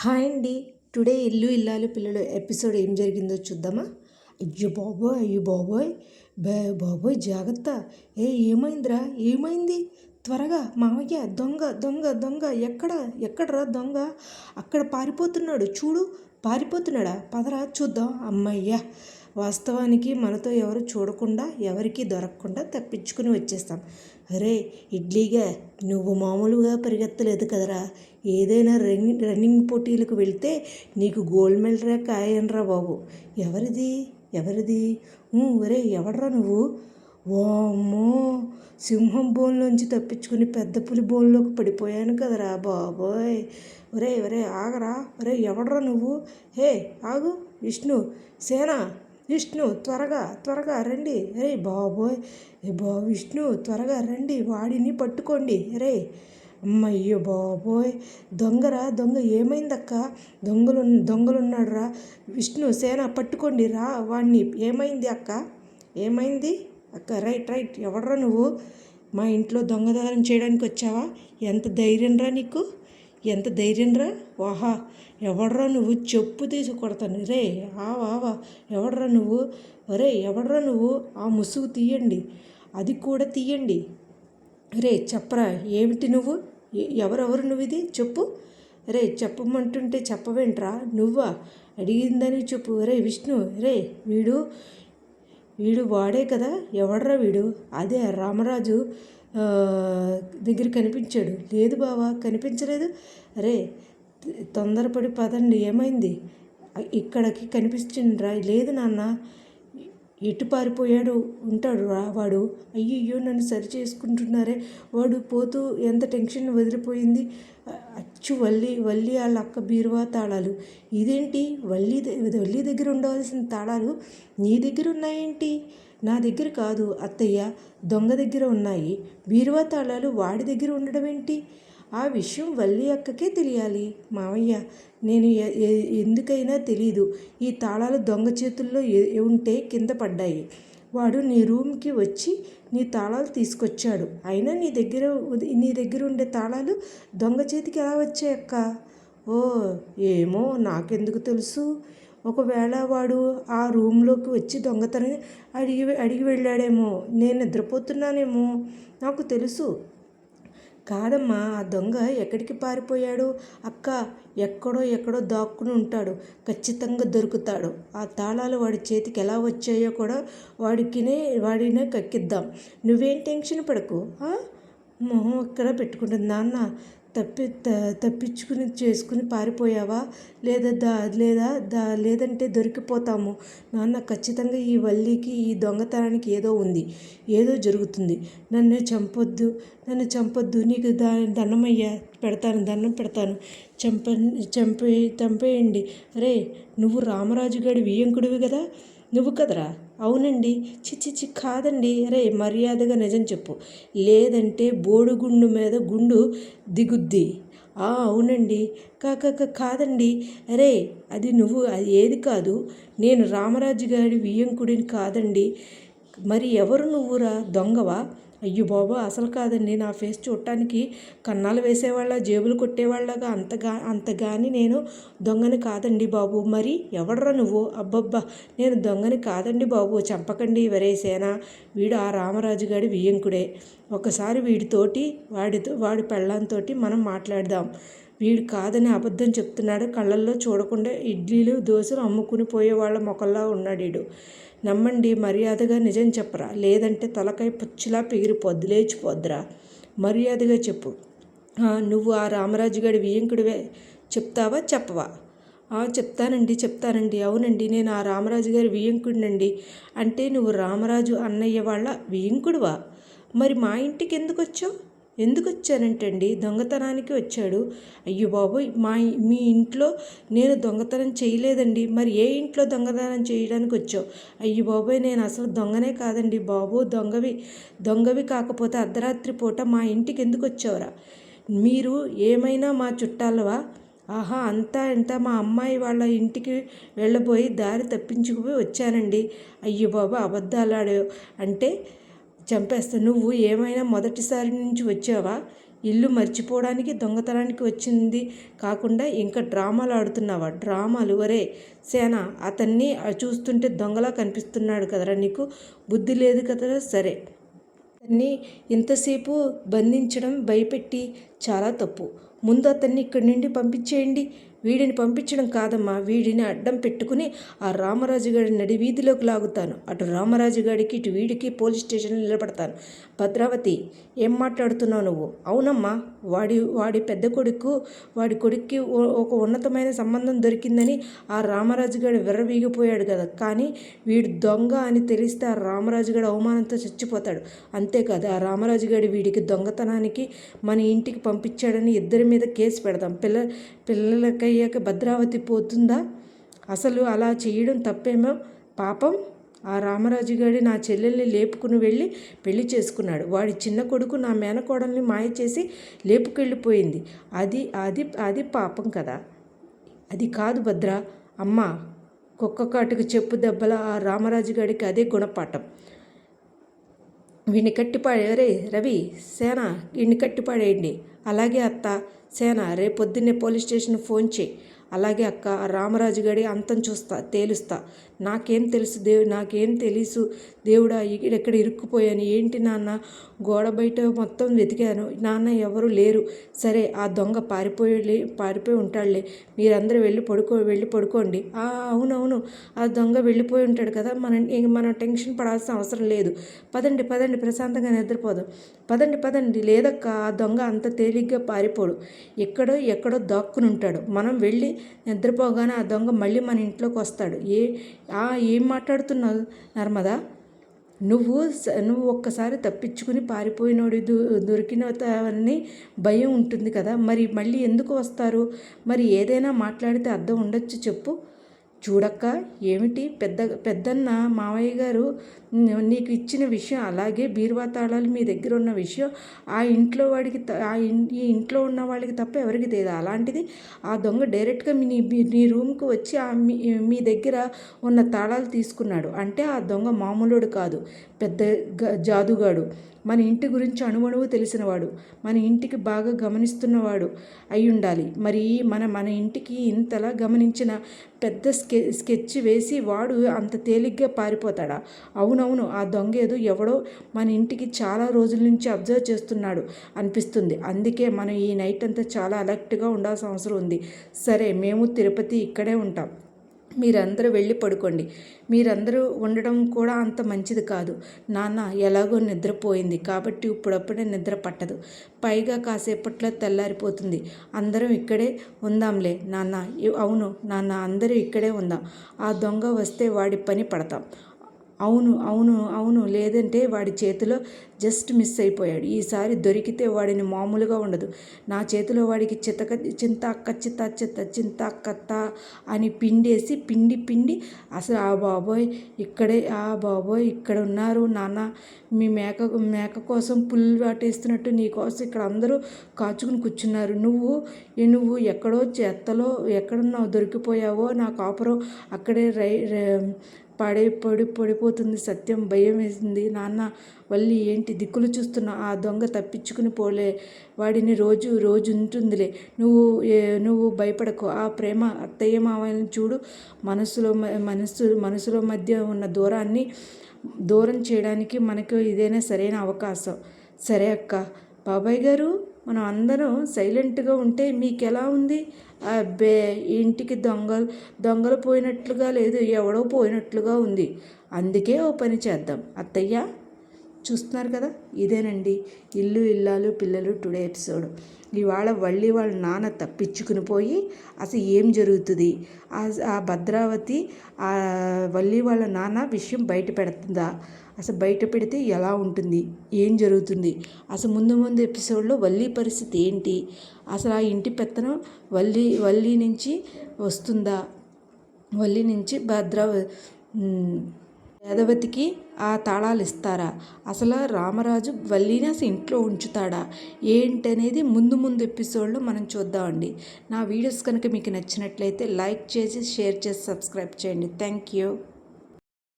Hi అండి. Today ఇల్లు ఇల్లాలు పిల్లలు ఎపిసోడ్ ఏం జరిగిందో చూద్దామా? అయ్యో బాబోయ్ అయ్యో బాబోయ్. బే బాబోయ్ జాగ్రత్త. ఏ ఏమైందిరా? ఏమైంది? త్వరగా మామయ్య దొంగ దొంగ దొంగ. ఎక్కడ ఎక్కడరా దొంగ? అక్కడ పారిపోతున్నాడు. చూడు పారిపోతున్నాడా? పదరా చూద్దాం. అమ్మయ్య. వాస్తవానికి మనతో ఎవరు చూడకుండా ఎవరికి దొరకకుండా తప్పించుకుని వచ్చేస్తాం. అరే ఇడ్లీగా నువ్వు మామూలుగా పరిగెత్తలేదు కదరా. ఏదైనా రన్నింగ్ రన్నింగ్ పోటీలకు వెళ్తే నీకు గోల్డ్ మెడల్ రా కాయనరా బాబు. ఎవరిది? ఎవరిది? ఒరే ఎవడరా నువ్వు? వామ్మో సింహం బోన్లోంచి తప్పించుకుని పెద్ద పులి బోన్లోకి పడిపోయాను కదరా బాబోయ్. ఒరే ఒరే ఆగరా. ఒరే ఎవడరా నువ్వు? హే ఆగు విష్ణు సేనా. విష్ణు త్వరగా త్వరగా రండి. రే బాబోయ్ బా విష్ణు త్వరగా రండి. వాడిని పట్టుకోండి. రే అమ్మయ్యో బాబోయ్. దొంగరా దొంగ ఏమైందక్క? దొంగలు దొంగలున్నాడు రా విష్ణు సేన పట్టుకోండి. రా వాణ్ణి. ఏమైంది అక్క? ఏమైంది? అక్క రైట్ రైట్. ఎవడరా నువ్వు? మా ఇంట్లో దొంగదారం చేయడానికి వచ్చావా ఎంత ధైర్యం రా నీకు? ఎంత ధైర్యం రా? వాహా ఎవడరా నువ్వు చెప్పు తీసి కొడతాను. రే ఆవా ఎవడరా నువ్వు? రే ఎవడరా నువ్వు? ఆ ముసుగు తీయండి. అది కూడా తీయండి. రే చెప్పరా ఏమిటి నువ్వు? ఎవరెవరు నువ్వు ఇది? చెప్పు. రే చెప్పమంటుంటే చెప్పవేంట్రా? నువ్వా? అడిగిందని చెప్పు. రే విష్ణు రే వీడు వీడు వాడే కదా? ఎవడరా వీడు? అదే రామరాజు. దగ్గర కనిపించాడు. లేదు బావా కనిపించలేదు. అరే తొందరపడి పదండి ఏమైంది? ఇక్కడికి కనిపించిండ్రా? లేదు నాన్న ఎటు పారిపోయాడు ఉంటాడు రా వాడు. అయ్యయ్యో నన్ను సరి చేసుకుంటున్నారే. వాడు పోతూ ఎంత టెన్షన్ వదిలిపోయింది? అచ్చు వల్లి వల్లి వాళ్ళ అక్క బీరువా తాళాలు. ఇదేంటి? వల్లి వల్లి దగ్గర ఉండవలసిన తాళాలు నీ దగ్గర ఉన్నాయేంటి? నా దగ్గర కాదు అత్తయ్య దొంగ దగ్గర ఉన్నాయి. బీరువా తాళాలు వాడి దగ్గర ఉండడం ఏంటి ఆ విషయం వల్లి అక్కకే తెలియాలి. మావయ్య నేను ఎందుకైనా తెలీదు. ఈ తాళాలు దొంగ చేతుల్లో ఉంటే కింద పడ్డాయి. వాడు నీ రూమ్కి వచ్చి నీ తాళాలు తీసుకొచ్చాడు. అయినా నీ దగ్గర నీ దగ్గర ఉండే తాళాలు దొంగ చేతికి ఎలా వచ్చాయక్క? ఓ ఏమో నాకెందుకు తెలుసు? ఒకవేళ వాడు ఆ రూమ్లోకి వచ్చి దొంగతనం అడిగి అడిగి వెళ్ళాడేమో నేను నిద్రపోతున్నానేమో నాకు తెలుసు. కాదమ్మా ఆ దొంగ ఎక్కడికి పారిపోయాడు? అక్క ఎక్కడో ఎక్కడో దాక్కుని ఉంటాడు. ఖచ్చితంగా దొరుకుతాడు. ఆ తాళాలు వాడి చేతికి ఎలా వచ్చాయో కూడా వాడికినే వాడినే కక్కిద్దాం. నువ్వేం టెన్షన్ పడకు మొహం ఇక్కడ పెట్టుకుంటుంది. నాన్న తప్పి తప్పించుకుని చేసుకుని పారిపోయావా? లేదా దా లేదా దా లేదంటే దొరికిపోతాము. నాన్న ఖచ్చితంగా ఈ వల్లికి ఈ దొంగతనానికి ఏదో ఉంది. ఏదో జరుగుతుంది. నన్ను చంపొద్దు. నన్ను చంపొద్దు. నీకు దా దండమయ్యా. పెడతాను దండం పెడతాను. చంప చంపే చంపేయండి. అరే నువ్వు రామరాజు గడి వియ్యంకుడివి కదా? నువ్వు కదరా? అవునండి. చిచ్చిచ్చి కాదండి. అరే మర్యాదగా నిజం చెప్పు. లేదంటే బోడుగుండు మీద గుండు దిగుద్ది. అవునండి. కాక కాదండి. అరే అది నువ్వు అది ఏది కాదు. నేను రామరాజు గారి వియ్యంకుడిని కాదండి. మరి ఎవరు నువ్వురా? దొంగవా? అయ్యో బాబు అసలు కాదండి. నా ఫేస్ చూడటానికి కన్నాలు వేసేవాళ్ళ జేబులు కొట్టేవాళ్ళగా. అంతగా అంతగాని నేను దొంగని కాదండి బాబు. మరి ఎవడరా నువ్వు? అబ్బబ్బా నేను దొంగని కాదండి బాబు. చంపకండి వరేసేనా వీడు ఆ రామరాజు గారి వియ్యంకుడే. ఒకసారి వీడితోటి వాడితో వాడి పెళ్ళంతో మనం మాట్లాడదాం. వీడు కాదని అబద్ధం చెప్తున్నాడు. కళ్ళల్లో చూడకుండా ఇడ్లీలు దోశలు అమ్ముకుని పోయే వాళ్ళ మొక్కల్లా ఉన్నాడు వీడు నమ్మండి మర్యాదగా నిజం చెప్పరా? లేదంటే తలకాయ పుచ్చిలా పెగిరిపోద్ది లేచిపోద్దిరా? మర్యాదగా చెప్పు. నువ్వు ఆ రామరాజుగడి వియంకుడివే చెప్తావా? చెప్పవా? చెప్తానండి చెప్తానండి. అవునండి నేను ఆ రామరాజు గారి వియంకుడినండి అంటే నువ్వు రామరాజు అన్నయ్య వాళ్ళ వియంకుడువా మరి మా ఇంటికి ఎందుకు వచ్చావు ఎందుకు వచ్చానంటండి దొంగతనానికి వచ్చాడు. అయ్యో బాబోయ్! మా మీ ఇంట్లో నేను దొంగతనం చేయలేదండి. మరి ఏ ఇంట్లో దొంగతనం చేయడానికి వచ్చావు? అయ్యో బాబోయ్! నేను అసలు దొంగనే కాదండి బాబు. దొంగవి దొంగవి కాకపోతే అర్ధరాత్రి పూట మా ఇంటికి ఎందుకు వచ్చావురా? మీరు ఏమైనా మా చుట్టాలవా? ఆహా అంతా ఇంత మా అమ్మాయి వాళ్ళ ఇంటికి వెళ్ళబోయి దారి తప్పించుకుపోయి వచ్చానండి. అయ్యో బాబు అబద్ధాలు అంటే చంపేస్తా. నువ్వు ఏమైనా మొదటిసారి నుంచి వచ్చావా? ఇల్లు మర్చిపోవడానికి దొంగతనానికి వచ్చింది కాకుండా ఇంకా డ్రామాలు ఆడుతున్నావా? డ్రామాలు? వరే సేన అతన్ని చూస్తుంటే దొంగలా కనిపిస్తున్నాడు కదరా నీకు? బుద్ధి లేదు కదరా? సరే. అతన్ని ఇంతసేపు బంధించడం భయపెట్టి చాలా తప్పు. ముందు అతన్ని ఇక్కడి నుండి పంపించేయండి. వీడిని పంపించడం కాదమ్మా వీడిని అడ్డం పెట్టుకుని ఆ రామరాజు గారి నడి వీధిలోకి లాగుతాను. అటు రామరాజు గారికి ఇటు వీడికి పోలీస్ స్టేషన్లో నిలబడతాను. భద్రావతి ఏం మాట్లాడుతున్నావు నువ్వు? అవునమ్మా వాడి వాడి పెద్ద కొడుకు వాడి కొడుక్కి ఒక ఉన్నతమైన సంబంధం దొరికిందని ఆ రామరాజు గారు విర్రవీగిపోయాడు కదా. కానీ వీడు దొంగ అని తెలిస్తే ఆ రామరాజు గారు అవమానంతో చచ్చిపోతాడు. అంతేకాదు ఆ రామరాజుగాడి వీడికి దొంగతనానికి మన ఇంటికి పంపించాడని ఇద్దరి మీద కేసు పెడదాం పిల్ల పిల్లలకై అయ్యాక భద్రావతి పోతుందా? అసలు అలా చేయడం తప్పేమో? పాపం ఆ రామరాజు గారి నా చెల్లెల్ని లేపుకుని వెళ్ళి పెళ్ళి చేసుకున్నాడు. వాడి చిన్న కొడుకు నా మేనకోడల్ని మాయ చేసి లేపుకెళ్ళిపోయింది. అది అది అది పాపం కదా? అది కాదు భద్ర. అమ్మ కుక్క కాటుకు చెప్పు దెబ్బల ఆ రామరాజు గారికి అదే గుణపాఠం. వీడిని కట్టిపాడే రవి సేన వీడిని కట్టిపాడేయండి. అలాగే అత్త సేన రేపొద్దున్నే పోలీస్ స్టేషన్ ఫోన్ చేయి. అలాగే అక్క రామరాజు గడి అంతం చూస్తా తేలుస్తా. నాకేం తెలుసు దేవు నాకేం తెలుసు దేవుడా ఎక్కడ ఇరుక్కుపోయాను ఏంటి నాన్న? గోడ బయట మొత్తం వెతికాను. నాన్న ఎవరు లేరు. సరే ఆ దొంగ పారిపోయి పారిపోయి ఉంటాడులే. మీరందరూ వెళ్ళి పడుకో వెళ్ళి పడుకోండి. అవునవును. ఆ దొంగ వెళ్ళిపోయి ఉంటాడు కదా మనం మనం టెన్షన్ పడాల్సిన అవసరం లేదు. పదండి పదండి ప్రశాంతంగా నిద్రపోదాం. పదండి పదండి. లేదక్క ఆ దొంగ అంత తేలిగ్గా పారిపోడు. ఎక్కడో ఎక్కడో దాక్కుని ఉంటాడు మనం వెళ్ళి నిద్రపోగానే ఆ దొంగ మళ్ళీ మన ఇంట్లోకి వస్తాడు. ఏ ఏం మాట్లాడుతున్నావు నర్మదా? నువ్వు నువ్వు ఒక్కసారి తప్పించుకుని పారిపోయినోడి దొరికినవన్నీ భయం ఉంటుంది కదా. మరి మళ్ళీ ఎందుకు వస్తారు? మరి ఏదైనా మాట్లాడితే అర్థం ఉండొచ్చు చెప్పు. చూడక్క ఏమిటి? పెద్ద పెద్దన్న మావయ్య గారు నీకు ఇచ్చిన విషయం అలాగే బీరువా తాళాలు మీ దగ్గర ఉన్న విషయం ఆ ఇంట్లో వాడికి ఆ ఈ ఇంట్లో ఉన్న వాళ్ళకి తప్ప ఎవరికి తెలియదు. అలాంటిది ఆ దొంగ డైరెక్ట్గా మీ నీ రూమ్కి వచ్చి ఆ మీ మీ దగ్గర ఉన్న తాళాలు తీసుకున్నాడు. అంటే ఆ దొంగ మామూలుడు కాదు పెద్ద జాదుగాడు. మన ఇంటి గురించి అణువణువు తెలిసినవాడు మన ఇంటికి బాగా గమనిస్తున్నవాడు అయి ఉండాలి మరి మన మన ఇంటికి ఇంతలా గమనించిన పెద్ద స్కె స్కెచ్ వేసి వాడు అంత తేలిగ్గా పారిపోతాడా? అవునవును ఆ దొంగ ఏదో ఎవడో మన ఇంటికి చాలా రోజుల నుంచి అబ్జర్వ్ చేస్తున్నాడు అనిపిస్తుంది. అందుకే మనం ఈ నైట్ అంతా చాలా అలర్ట్గా ఉండాల్సిన అవసరం ఉంది. సరే మేము తిరుపతి ఇక్కడే ఉంటాం. మీరందరూ వెళ్ళి పడుకోండి. మీరందరూ ఉండడం కూడా అంత మంచిది కాదు. నాన్న ఎలాగో నిద్రపోయింది. కాబట్టి ఇప్పుడప్పుడే నిద్ర పట్టదు. పైగా కాసేపట్లో తెల్లారిపోతుంది. అందరం ఇక్కడే ఉందాంలే. నాన్న అవును. నాన్న అందరూ ఇక్కడే ఉందాం. ఆ దొంగ వస్తే వాడి పని పడతాం. అవును అవును అవును. లేదంటే వాడి చేతిలో జస్ట్ మిస్ అయిపోయాడు. ఈసారి దొరికితే వాడిని మామూలుగా ఉండదు. నా చేతిలో వాడికి చితక చింత అక్క చిత్త చిత్త చింత కత్త అని పిండేసి పిండి పిండి అసలు ఆ బాబోయ్ ఇక్కడే ఆ బాబోయ్ ఇక్కడ ఉన్నారు నాన్న. మీ మేక మేక కోసం పుల్లు వాటేస్తున్నట్టు నీ కోసం ఇక్కడ అందరూ కాచుకుని కూర్చున్నారు. నువ్వు నువ్వు ఎక్కడో చెత్తలో ఎక్కడున్నావు దొరికిపోయావో నా కాపురం అక్కడే రై పడే పడి పడిపోతుంది సత్యం భయం వేసింది. నాన్న వల్లి ఏంటి? దిక్కులు చూస్తున్నా ఆ దొంగ తప్పించుకుని పోలే. వాడిని రోజు రోజు ఉంటుందిలే. నువ్వు నువ్వు భయపడకు. ఆ ప్రేమ అత్తయ్య మావని చూడు. మనసులో మనసు మనసులో మధ్య ఉన్న దూరాన్ని దూరం చేయడానికి మనకు ఇదేనా సరైన అవకాశం? సరే అక్క. బాబాయ్ గారు? మనం అందరం సైలెంట్గా ఉంటే మీకు ఎలా ఉంది? అబ్బే ఇంటికి దొంగలు దొంగలు పోయినట్లుగా లేదు ఎవడో పోయినట్లుగా ఉంది. అందుకే ఓ పని చేద్దాం. అత్తయ్య? చూస్తున్నారు కదా? ఇదేనండి. ఇల్లు ఇల్లాలు పిల్లలు టుడే ఎపిసోడ్. ఇవాళ వళ్ళీ వాళ్ళ నాన్న తప్పించుకుని పోయి అసలు ఏం జరుగుతుంది? ఆ భద్రావతి ఆ వల్లి వాళ్ళ నాన్న విషయం బయట పెడుతుందా? అసలు బయట పెడితే ఎలా ఉంటుంది? ఏం జరుగుతుంది? అసలు ముందు ముందు ఎపిసోడ్లో వల్లి పరిస్థితి ఏంటి? అసలు ఆ ఇంటి పెత్తనం వల్లి వల్లి నుంచి వస్తుందా? వల్లి నుంచి భద్ర వేదవతికి ఆ తాళాలు ఇస్తారా? అసలు రామరాజు వల్లిని అసలు ఇంట్లో ఉంచుతాడా? ఏంటనేది ముందు ముందు ఎపిసోడ్లో మనం చూద్దామండి. నా వీడియోస్ కనుక మీకు నచ్చినట్లయితే లైక్ చేసి షేర్ చేసి సబ్స్క్రైబ్ చేయండి. Thank you.